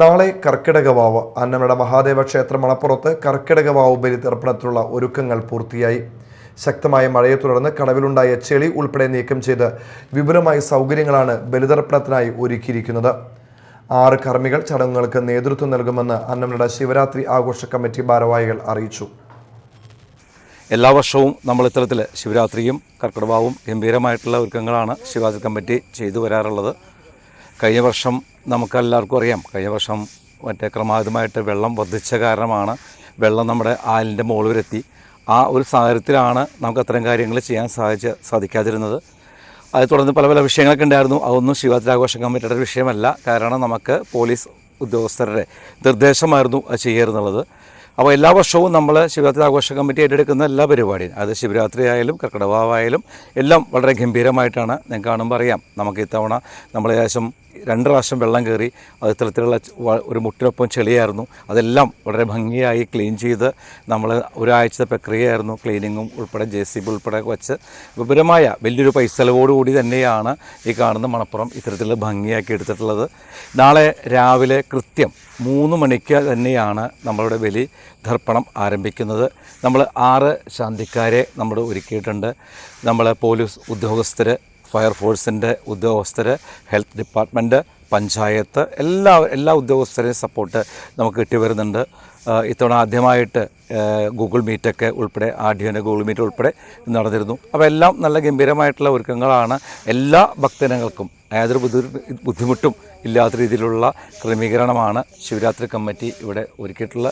നാളെ കർക്കിടകവാവ് അന്നമട മഹാദേവ ക്ഷേത്ര മണപ്പുറത്ത് കർക്കിടകവാവ് ബലിതർപ്പണത്തിലുള്ള ഒരുക്കങ്ങൾ പൂർത്തിയായി. ശക്തമായ മഴയെ തുടർന്ന് കടവിലുണ്ടായ ചെളി ഉൾപ്പെടെ നീക്കം ചെയ്ത് വിപുലമായ സൗകര്യങ്ങളാണ് ബലിതർപ്പണത്തിനായി ഒരുക്കിയിരിക്കുന്നത്. ആറ് കർമ്മികൾ ചടങ്ങുകൾക്ക് നേതൃത്വം നൽകുമെന്ന് അന്നമ്മയുടെ ശിവരാത്രി ആഘോഷ കമ്മിറ്റി ഭാരവാഹികൾ അറിയിച്ചു. എല്ലാ വർഷവും നമ്മൾ ഇത്തരത്തിൽ ശിവരാത്രിയും കർക്കിടവാവും ഗംഭീരമായിട്ടുള്ള ഒരുക്കങ്ങളാണ് ശിവരാത്രി കമ്മിറ്റി ചെയ്തു വരാറുള്ളത്. കഴിഞ്ഞ വർഷം നമുക്കെല്ലാവർക്കും അറിയാം. കഴിഞ്ഞ വർഷം മറ്റേ ക്രമാതീതമായിട്ട് വെള്ളം വർദ്ധിച്ച കാരണമാണ് വെള്ളം നമ്മുടെ ആലിന്റെ മുകളിൽ വരെത്തി ആ ഒരു സാഹചര്യത്തിലാണ് നമുക്ക് അത്തരം കാര്യങ്ങൾ ചെയ്യാൻ സാധിച്ച സാധിക്കാതിരുന്നത്. അത് തുടർന്ന് പല പല വിഷയങ്ങളൊക്കെ ഉണ്ടായിരുന്നു. അതൊന്നും ശിവരാത്രി ആഘോഷ കമ്മിറ്റിയുടെ ഒരു വിഷയമല്ല. കാരണം നമുക്ക് പോലീസ് ഉദ്യോഗസ്ഥരുടെ നിർദ്ദേശമായിരുന്നു അത് ചെയ്യരുന്നുള്ളത് അപ്പോൾ എല്ലാ വർഷവും നമ്മൾ ശിവരാത്രി ആഘോഷ കമ്മിറ്റി ഏറ്റെടുക്കുന്ന എല്ലാ പരിപാടിയും അത് ശിവരാത്രി ആയാലും കർക്കിടവാവായാലും എല്ലാം വളരെ ഗംഭീരമായിട്ടാണ് ഞാൻ കാണുമ്പോൾ അറിയാം. നമുക്ക് ഇത്തവണ നമ്മൾ ഏകദേശം രണ്ട് പ്രാവശ്യം വെള്ളം കയറി അത് ഇത്തരത്തിലുള്ള ഒരു മുട്ടിനൊപ്പം ചെളിയായിരുന്നു. അതെല്ലാം വളരെ ഭംഗിയായി ക്ലീൻ ചെയ്ത് നമ്മൾ ഒരാഴ്ചത്തെ പ്രക്രിയയായിരുന്നു ക്ലീനിങ്ങും ഉൾപ്പെടെ ജെ സി ബി ഉൾപ്പെടെ വെച്ച്. വിപുലമായ വലിയൊരു പൈസ ചെലവോടുകൂടി തന്നെയാണ് ഈ കാണുന്ന മണപ്പുറം ഇത്തരത്തിൽ ഭംഗിയാക്കി എടുത്തിട്ടുള്ളത്. നാളെ രാവിലെ കൃത്യം മൂന്ന് മണിക്ക് തന്നെയാണ് നമ്മളുടെ ബലി ദർപ്പണം ആരംഭിക്കുന്നത്. നമ്മൾ ആറ് ശാന്തിക്കാരെ നമ്മൾ ഒരുക്കിയിട്ടുണ്ട്. നമ്മൾ പോലീസ് ഉദ്യോഗസ്ഥർ ഫയർഫോഴ്സിന്റെ ഉദ്യോഗസ്ഥർ ഹെൽത്ത് ഡിപ്പാർട്ട്മെന്റ് പഞ്ചായത്ത് എല്ലാ എല്ലാ ഉദ്യോഗസ്ഥരെയും സപ്പോർട്ട് നമുക്ക് കിട്ടി വരുന്നുണ്ട്. ഇത്തവണ ആദ്യമായിട്ട് ഗൂഗിൾ മീറ്റൊക്കെ ഉൾപ്പെടെ ആഡിയോന്റെ ഗൂഗിൾ മീറ്റ് ഉൾപ്പെടെ നടന്നിരുന്നു. അപ്പോൾ എല്ലാം നല്ല ഗംഭീരമായിട്ടുള്ള ഒരുക്കങ്ങളാണ് എല്ലാ ഭക്തജനങ്ങൾക്കും. യാതൊരു ബുദ്ധി ബുദ്ധിമുട്ടും ഇല്ലാത്ത രീതിയിലുള്ള ക്രമീകരണമാണ് ശിവരാത്രി കമ്മിറ്റി ഇവിടെ ഒരുക്കിയിട്ടുള്ള